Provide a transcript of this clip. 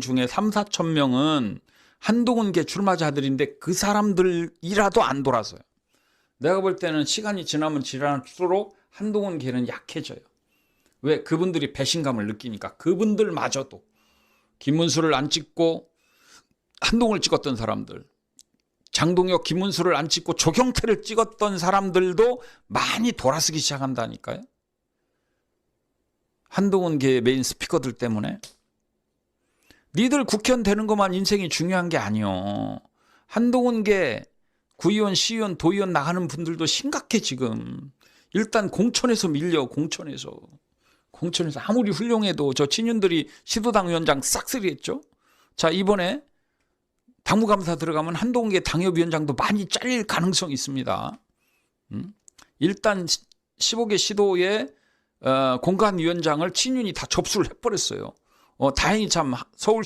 중에 3, 4천 명은 한동훈계 출마자들인데 그 사람들이라도 안 돌아서요. 내가 볼 때는 시간이 지나면 지날수록 한동훈계는 약해져요. 왜? 그분들이 배신감을 느끼니까 그분들마저도 김문수를 안 찍고 한동훈을 찍었던 사람들 장동혁, 김문수를 안 찍고 조경태를 찍었던 사람들도 많이 돌아서기 시작한다니까요. 한동훈계 메인 스피커들 때문에 니들 국회의원 되는 것만 인생이 중요한 게 아니요. 한동훈계 구의원, 시의원, 도의원 나가는 분들도 심각해 지금. 일단 공천에서 밀려 공천에서. 공천에서 아무리 훌륭해도 저 친윤들이 시도당 위원장 싹쓸이 했죠. 자 이번에 당무감사 들어가면 한동훈계 당협위원장도 많이 잘릴 가능성이 있습니다. 음? 일단 15개 시도의 어, 공간위원장을 친윤이 다 접수를 해버렸어요. 어, 다행히 참 서울